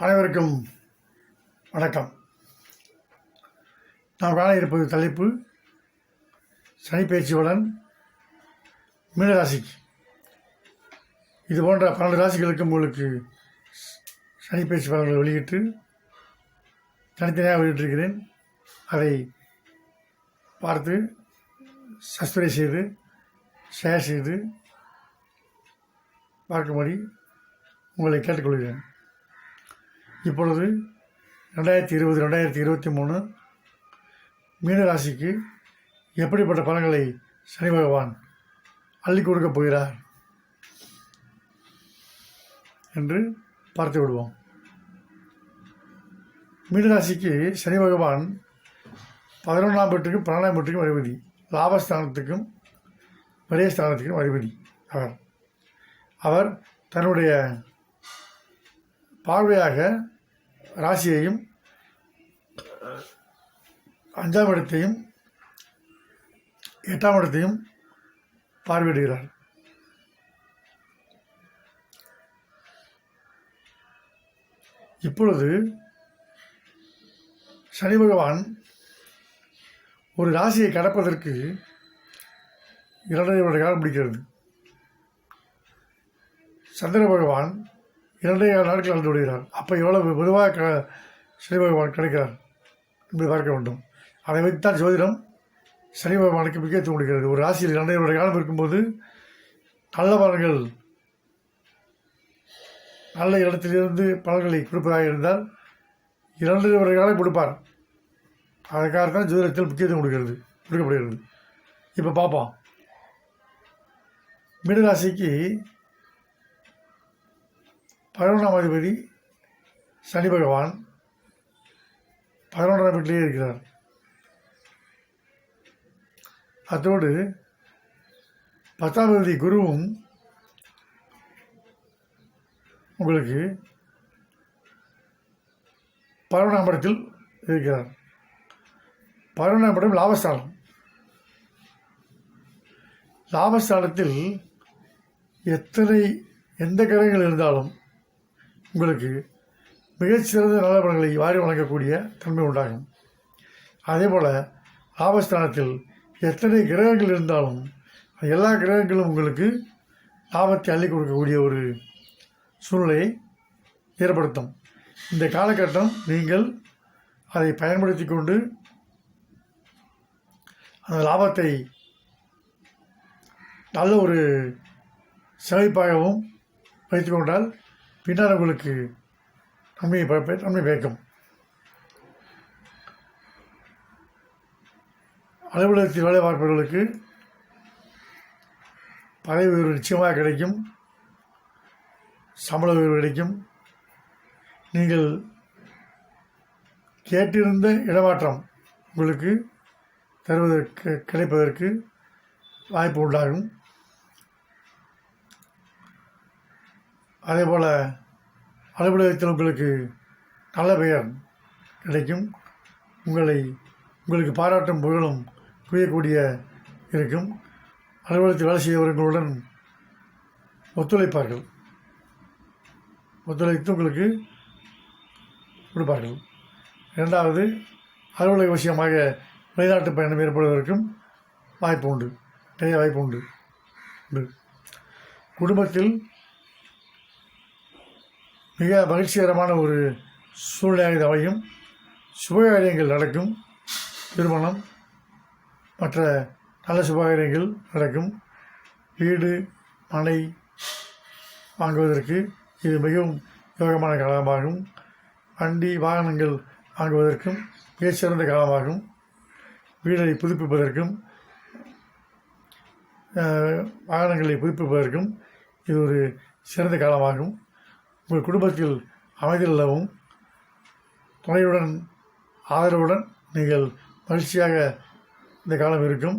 அனைவருக்கும் வணக்கம். நாம் காண இருப்பது தலைப்பு சனிப்பயிற்சியுடன் மீனராசிக்கு இது போன்ற பன்னெண்டு ராசிகளுக்கும் உங்களுக்கு சனிப்பயிற்சி பலன்களை வெளியிட்டு தனித்தனியாக வெளியிட்டிருக்கிறேன். அதை பார்த்து சப்ஸ்கிரைப் செய்து ஷேர் செய்து பார்க்கும்படி உங்களை கேட்டுக்கொள்கிறேன். இப்பொழுது ரெண்டாயிரத்தி இருபது ரெண்டாயிரத்தி இருபத்தி மூணு மீனராசிக்கு எப்படிப்பட்ட பலன்களை சனி பகவான் அள்ளி கொடுக்கப் போகிறார் என்று பார்த்து விடுவோம். மீனராசிக்கு சனி பகவான் பதினொன்றாம் வீட்டுக்கும் பன்னெண்டாம் வீட்டுக்கும் அதிபதி லாபஸ்தானத்துக்கும் விரயஸ்தானத்துக்கும் அதிபதி அவர். அவர் தன்னுடைய பார்வையாக ராசியையும் அஞ்சாம் இடத்தையும் எட்டாம் இடத்தையும் பார்வையிடுகிறார். இப்பொழுது சனி பகவான் ஒரு ராசியை கடப்பதற்கு இரண்டரை வருட காலம் பிடிக்கிறது. சந்திர பகவான் இரண்டே ஏழு நாட்கள் அழுது விடுகிறார் அப்போ எவ்வளவு மெதுவாக க சனி பகவான் கிடைக்கிறார் என்பதை பார்க்க வேண்டும். அதை வைத்துத்தான் ஜோதிடம் சனி பகவானுக்கு முக்கியத்துவம் கொடுக்கிறது ஒரு ராசியில் இரண்டரை வருட காலம் இருக்கும்போது நல்ல பலன்கள் நல்ல இடத்திலிருந்து பலன்களை கொடுப்பதாக இருந்தால் இரண்டு வருட காலம் கொடுப்பார். அதற்காகத்தான் ஜோதிடத்தில் முக்கியத்துவம் கொடுக்கிறது கொடுக்கப்படுகிறது. இப்போ பார்ப்போம். மீனராசிக்கு பதினொன்றாம் அதிபதி சனி பகவான் பதினொன்றாம் வீட்டிலேயே இருக்கிறார். அதோடு பத்தாம் தேதி குருவும் உங்களுக்கு பதினொன்றாம் இடத்தில் இருக்கிறார். பதினொன்றாம் இடம் லாபஸ்தானம். லாபஸ்தானத்தில் எத்தனை எந்த கிரகங்கள் இருந்தாலும் உங்களுக்கு மிகச்சிறந்த நல்ல பலன்களை வாரி வழங்கக்கூடிய தன்மை உண்டாகும். அதேபோல் லாபஸ்தானத்தில் எத்தனை கிரகங்கள் இருந்தாலும் எல்லா கிரகங்களும் உங்களுக்கு லாபத்தை அள்ளி கொடுக்கக்கூடிய ஒரு சூழ்நிலையை ஏற்படுத்தும். இந்த காலகட்டம் நீங்கள் அதை பயன்படுத்தி கொண்டு அந்த லாபத்தை நல்ல ஒரு செழிப்பாகவும் வைத்துக்கொண்டால் பின்னால் உங்களுக்கு நன்மையை நன்மை பயக்கும் அலுவலகத்தில் வேலை பார்ப்பவர்களுக்கு பதவி உயர்வு நிச்சயமாக கிடைக்கும். சம்பள உயர்வு கிடைக்கும். நீங்கள் கேட்டிருந்த இடமாற்றம் உங்களுக்கு தருவதற்கு கிடைப்பதற்கு வாய்ப்பு உண்டாகும். அதே போல் அலுவலகத்தில் உங்களுக்கு நல்ல பெயர் கிடைக்கும். உங்களை உங்களுக்கு பாராட்டும் புகழும் புரியக்கூடிய இருக்கும். அலுவலகத்தில் வேலை செய்தவர்களுடன் ஒத்துழைப்பார்கள். ஒத்துழைத்து உங்களுக்கு கொடுப்பார்கள். இரண்டாவது அலுவலக விஷயமாக வெளிநாட்டு பயணம் ஏற்படுவதற்கும் வாய்ப்பு உண்டு. நிறைய வாய்ப்பு உண்டு உண்டு. குடும்பத்தில் மிக மகிழ்ச்சிகரமான ஒரு சூழ்நிலையாக இது அமையும். சுபகாரியங்கள் நடக்கும். திருமணம். மற்ற நல்ல சுபகாரியங்கள் நடக்கும். வீடு மனை வாங்குவதற்கு இது மிகவும் யோகமான காலமாகும். வண்டி வாகனங்கள் வாங்குவதற்கும் மிகச்சிறந்த காலமாகும். வீடை புதுப்பிப்பதற்கும் வாகனங்களை புதுப்பிப்பதற்கும் இது ஒரு சிறந்த காலமாகும். உங்கள் குடும்பத்தில் அமைதி நிலவும் துணையுடன் ஆதரவுடன் நீங்கள் மகிழ்ச்சியாக இந்த காலம் இருக்கும்.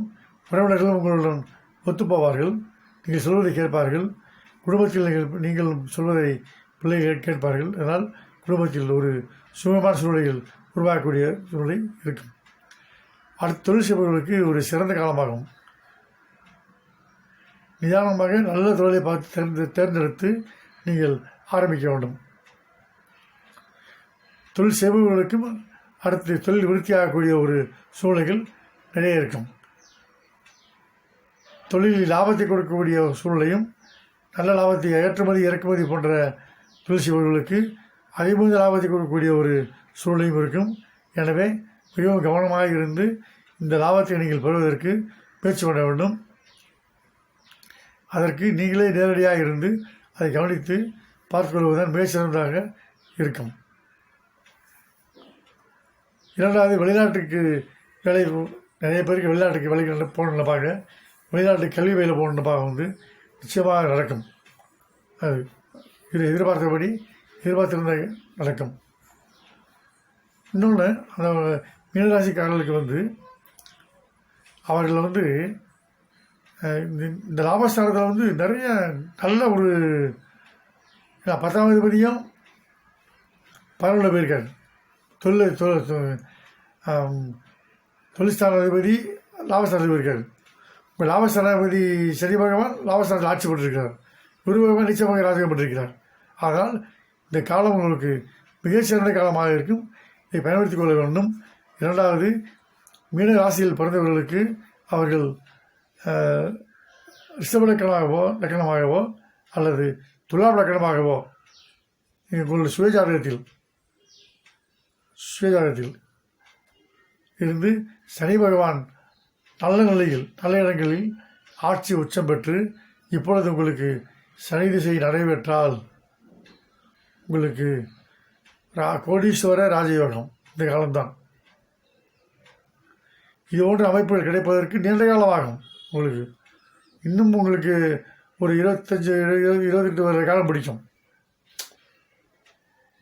உறவினர்களும் உங்களுடன் ஒத்துப்போவார்கள். நீங்கள் சொல்வதை கேட்பார்கள். குடும்பத்தில் நீங்கள் நீங்கள் சொல்வதை பிள்ளைகள் கேட்பார்கள். அதனால் குடும்பத்தில் ஒரு சுகமான சூழ்நிலைகள் உருவாக்கக்கூடிய சூழ்நிலை இருக்கும். அடுத்த தொழில் செய்பவர்களுக்கு ஒரு சிறந்த காலமாகும். நிதானமாக நல்ல தொழிலை பார்த்து தேர்ந்து தேர்ந்தெடுத்து நீங்கள் ஆரம்பிக்க வேண்டும் தொழில் செய்பவர்களுக்கும் அடுத்து தொழில் விருத்தியாகக்கூடிய ஒரு சூழ்நிலைகள் நிறைய இருக்கும். தொழிலில் லாபத்தை கொடுக்கக்கூடிய சூழ்நிலையும் நல்ல லாபத்தை ஏற்றுமதி இறக்குமதி போன்ற தொழில் செய்பவர்களுக்கு அதிமுக லாபத்தை கொடுக்கக்கூடிய ஒரு சூழ்நிலையும் இருக்கும். எனவே மிகவும் கவனமாக இருந்து இந்த லாபத்தை நீங்கள் பெறுவதற்கு பேச்சு பண்ண வேண்டும். அதற்கு நீங்களே நேரடியாக இருந்து அதை கவனித்து பார்த்துக்கொள்வதுதான் மிக சிறந்ததாக இருக்கும். இரண்டாவது வெளிநாட்டுக்கு வேலை நிறைய பேருக்கு வெளிநாட்டுக்கு வேலைக்கு போகணுன்னு பார்க்க வெளிநாட்டு கல்வி வேலை போகணுன்னு பார்க்க வந்து நிச்சயமாக நடக்கும். அது இது எதிர்பார்த்தபடி எதிர்பார்த்திருந்த நடக்கும். இன்னொன்று அந்த மீனராசிக்காரர்களுக்கு வந்து அவர்கள் வந்து இந்த இந்த லாபஸ்தானத்தில் வந்து நிறைய நல்ல ஒரு ஏன்னா, பத்தாம் அதிபதியும் பரவல போயிருக்காரு தொழில் தொழில் தொ- அதிபதி லாபஸ்தானத்தில் போயிருக்காரு இப்போ லாபஸ்தானாதிபதி சனி பகவான் லாபஸ்தானத்தில் ஆட்சி பெற்றிருக்கிறார் குரு பகவான் நிச்சயமாக ராஜகம் பெற்றிருக்கிறார் ஆனால் இந்த காலம் உங்களுக்கு மிகச்சிறந்த காலமாக இருக்கும். இதை பயன்படுத்திக் கொள்ள வேண்டும். இரண்டாவது மீன ராசியில் பிறந்தவர்களுக்கு அவர்கள் ரிஷப லக்கணமாகவோ லக்கணமாகவோ அல்லது துலாம் லக்கணமாகவோ உங்களுடைய சுயஜாதகத்தில் சுயஜாதகத்தில் இருந்து சனி பகவான் நல்ல நிலையில் நல்ல இடங்களில் ஆட்சி உச்சம் பெற்று இப்பொழுது உங்களுக்கு சனி திசை நடைபெற்றால் உங்களுக்கு ரா கோடீஸ்வர ராஜயோகம் இந்த காலம்தான். இது போன்ற அமைப்புகள் கிடைப்பதற்கு நீண்ட காலமாகும் உங்களுக்கு. இன்னும் உங்களுக்கு ஒரு இருபத்தஞ்சி இருபது இருபத்தெட்டு வருட காலம் பிடிக்கும்.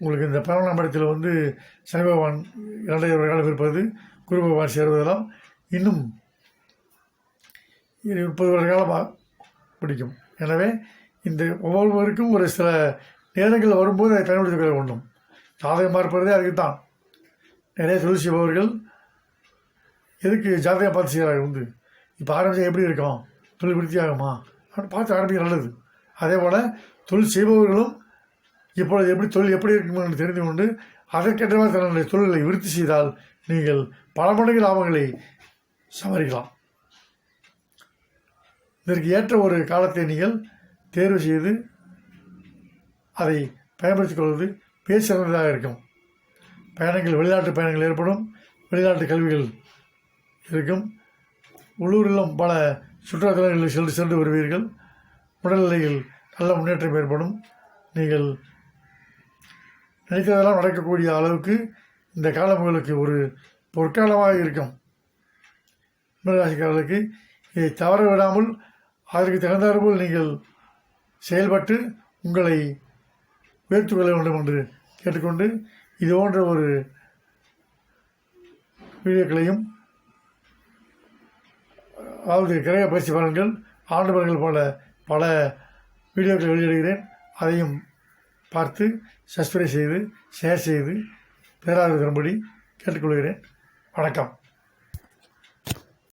உங்களுக்கு இந்த பதினொன்றாம் இடத்தில் வந்து சனி பகவான் இரண்டாயிரம் வருட காலம் இருப்பது குரு பகவான் சேருவதெல்லாம் இன்னும் முப்பது வருட காலமாக பிடிக்கும். எனவே இந்த ஒவ்வொருவருக்கும் ஒரு சில நேரங்கள் வரும்போது அதை பயன்படுத்திக் கொள்ள வேண்டும். ஜாதகமாக இருப்பதே அதுக்கு தான் நிறைய தொழில் செய்பவர்கள் எதுக்கு ஜாதகம் பார்த்து செய்கிறார்கள் வந்து? இப்போ ஆரம்பிச்சா எப்படி இருக்கும்? தொழில் விருத்தி ஆகுமா? பார்த்து ஆரம்பிக்க நல்லது. அதே போல் தொழில் செய்பவர்களும் இப்பொழுது எப்படி தொழில் எப்படி இருக்கும் என்று தெரிந்து கொண்டு அதற்கேற்றவாறு தன்னுடைய தொழிலை விருத்தி செய்தால் நீங்கள் பல மடங்கு லாபங்களை சமரிக்கலாம் இதற்கு ஏற்ற ஒரு காலத்தை நீங்கள் தேர்வு செய்து அதை பயன்படுத்திக் கொள்வது பேசிறந்ததாக இருக்கும். பயணங்கள் வெளிநாட்டு பயணங்கள் ஏற்படும். வெளிநாட்டு கல்விகள் இருக்கும். உள்ளூரிலும் பல சுற்றுலாத்தலங்களில் சென்று சென்று வருவீர்கள். உடல்நிலையில் நல்ல முன்னேற்றம் ஏற்படும். நீங்கள் நினைத்ததெல்லாம் நடக்கக்கூடிய அளவுக்கு இந்த காலம் உங்களுக்கு ஒரு பொற்காலமாக இருக்கும். மீனராசிக்காரர்களுக்கு இதை தவற விடாமல் அதற்கு தகுந்தாற்போல் நீங்கள் செயல்பட்டு உங்களை உயர்த்துக்கொள்ள வேண்டும் என்று கேட்டுக்கொண்டு இது போன்ற ஒரு வீடியோக்களையும் அதாவது கிரக பயிற்சி பலன்கள் ஆண்டு பலன்கள் போல பல வீடியோக்களை வெளியிடுகிறேன். அதையும் பார்த்து சப்ஸ்கிரைப் செய்து ஷேர் செய்து பேராதரவு தரும்படி கேட்டுக்கொள்கிறேன். வணக்கம்.